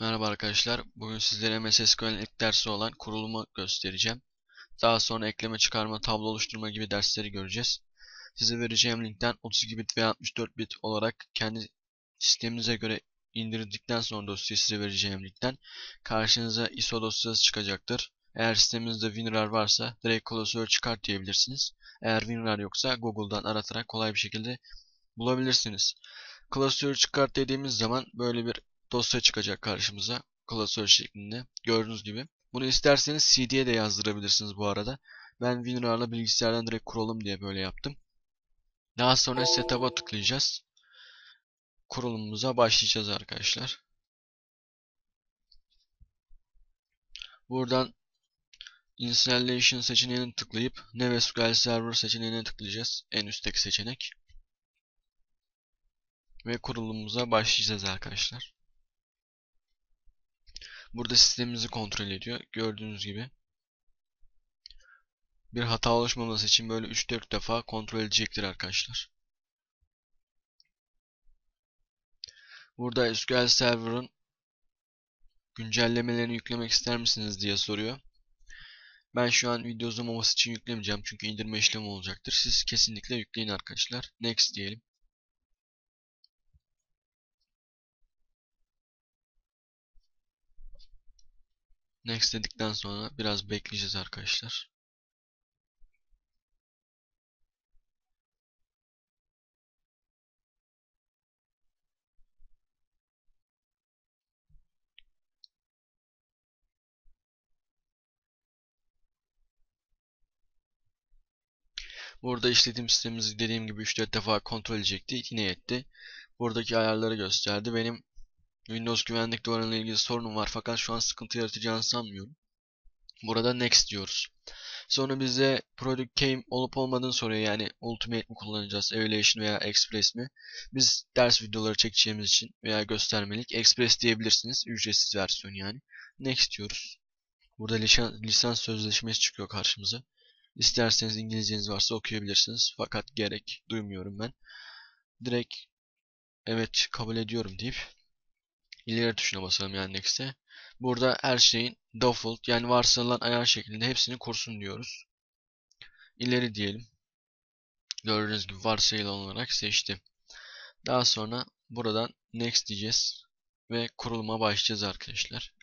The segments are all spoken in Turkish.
Merhaba arkadaşlar. Bugün sizlere MS SQL'in ilk dersi olan kurulumu göstereceğim. Daha sonra ekleme, çıkarma, tablo oluşturma gibi dersleri göreceğiz. Size vereceğim linkten 32 bit veya 64 bit olarak kendi sisteminize göre indirdikten sonra dosyayı size vereceğim linkten karşınıza ISO dosyası çıkacaktır. Eğer sisteminizde WinRAR varsa direkt klasör çıkart diyebilirsiniz. Eğer WinRAR yoksa Google'dan aratarak kolay bir şekilde bulabilirsiniz. Klasörü çıkart dediğimiz zaman böyle bir dosya çıkacak karşımıza klasör şeklinde gördüğünüz gibi. Bunu isterseniz CD'ye de yazdırabilirsiniz bu arada. Ben WinRAR'la bilgisayardan direkt kuralım diye böyle yaptım. Daha sonra setup'a tıklayacağız. Kurulumumuza başlayacağız arkadaşlar. Buradan Installation seçeneğini tıklayıp NeveSQL Server seçeneğine tıklayacağız. En üstteki seçenek. Ve kurulumumuza başlayacağız arkadaşlar. Burada sistemimizi kontrol ediyor. Gördüğünüz gibi. Bir hata oluşmaması için böyle 3-4 defa kontrol edecektir arkadaşlar. Burada SQL Server'ın güncellemelerini yüklemek ister misiniz diye soruyor. Ben şu an video uzaması için yüklemeyeceğim çünkü indirme işlemi olacaktır. Siz kesinlikle yükleyin arkadaşlar. Next diyelim. Next dedikten sonra biraz bekleyeceğiz arkadaşlar. Burada işletim sistemimizi dediğim gibi 3-4 defa kontrol edecekti. Yine etti. Buradaki ayarları gösterdi. Benim Windows güvenlik duvarıyla ilgili sorunum var fakat şu an sıkıntı yaratacağını sanmıyorum. Burada next diyoruz. Sonra bize product key olup olmadığını soruyor. Yani ultimate mi kullanacağız, evaluation veya express mi? Biz ders videoları çekeceğimiz için veya göstermelik express diyebilirsiniz. Ücretsiz versiyon yani. Next diyoruz. Burada lisans sözleşmesi çıkıyor karşımıza. İsterseniz İngilizceniz varsa okuyabilirsiniz. Fakat gerek duymuyorum ben. Direkt evet kabul ediyorum deyip ileri tuşuna basalım yani next'e. Burada her şeyin default yani varsayılan ayar şeklinde hepsini kursun diyoruz. İleri diyelim. Gördüğünüz gibi varsayılan olarak seçtim. Daha sonra buradan next diyeceğiz ve kuruluma başlayacağız arkadaşlar.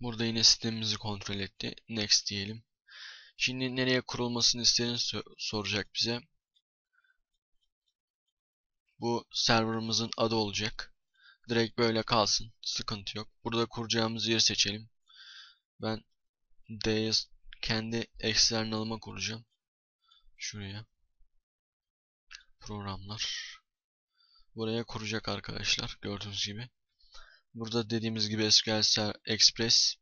Burada yine sistemimizi kontrol etti. Next diyelim. Şimdi nereye kurulmasını istediğini soracak bize. Bu serverımızın adı olacak. Direkt böyle kalsın. Sıkıntı yok. Burada kuracağımız yeri seçelim. Ben D'ye kendi external'ıma kuracağım. Şuraya. Programlar. Buraya kuracak arkadaşlar. Gördüğünüz gibi. Burada dediğimiz gibi SQL Express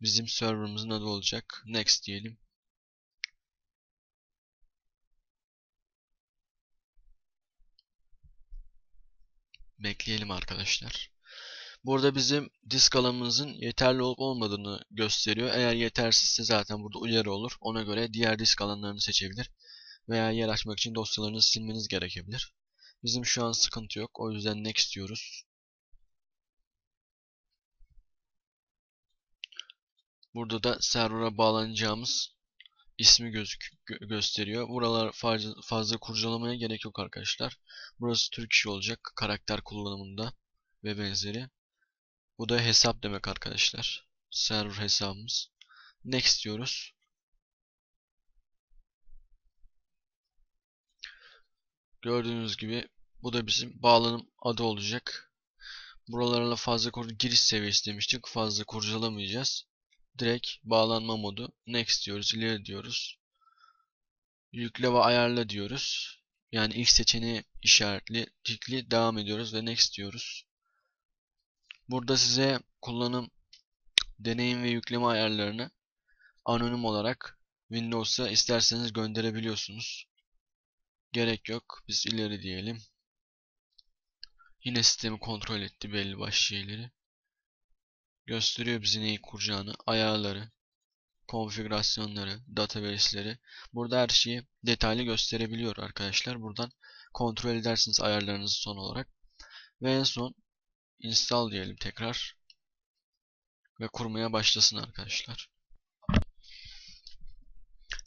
bizim serverımızın adı olacak. Next diyelim. Bekleyelim arkadaşlar. Burada bizim disk alanımızın yeterli olup olmadığını gösteriyor. Eğer yetersizse zaten burada uyarı olur. Ona göre diğer disk alanlarını seçebilir. Veya yer açmak için dosyalarınızı silmeniz gerekebilir. Bizim şu an sıkıntı yok. O yüzden next diyoruz. Burada da server'a bağlanacağımız ismi gözük gö gösteriyor. Buralar fazla, fazla kurcalamaya gerek yok arkadaşlar. Burası Türk işi olacak karakter kullanımında ve benzeri. Bu da hesap demek arkadaşlar. Server hesabımız. Next diyoruz. Gördüğünüz gibi bu da bizim bağlanım adı olacak. Buralarla fazla giriş seviyesi demiştik. Fazla kurcalamayacağız. Direkt bağlanma modu. Next diyoruz. ileri diyoruz. Yükle ve ayarla diyoruz. Yani ilk seçeneği işaretli, tikli devam ediyoruz ve next diyoruz. Burada size kullanım, deneyim ve yükleme ayarlarını anonim olarak Windows'a isterseniz gönderebiliyorsunuz. Gerek yok. Biz ileri diyelim. Yine sistemi kontrol etti belli başlı şeyleri gösteriyor bizi neyi kuracağını, ayarları. konfigürasyonları, database'leri. Burada her şeyi detaylı gösterebiliyor arkadaşlar. Buradan kontrol edersiniz ayarlarınızı son olarak. Ve en son install diyelim tekrar. Ve kurmaya başlasın arkadaşlar.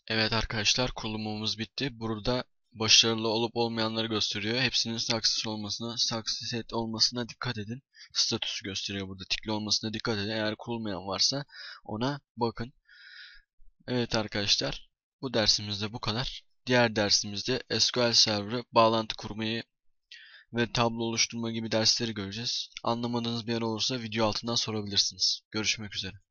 Evet arkadaşlar kurulumumuz bitti. Burada başarılı olup olmayanları gösteriyor. Hepsinin success olmasına, success olmasına dikkat edin. Statüsü gösteriyor burada. Tikli olmasına dikkat edin. Eğer kurulmayan varsa ona bakın. Evet arkadaşlar bu dersimizde bu kadar. Diğer dersimizde SQL Server'ı bağlantı kurmayı ve tablo oluşturma gibi dersleri göreceğiz. Anlamadığınız bir yer olursa video altından sorabilirsiniz. Görüşmek üzere.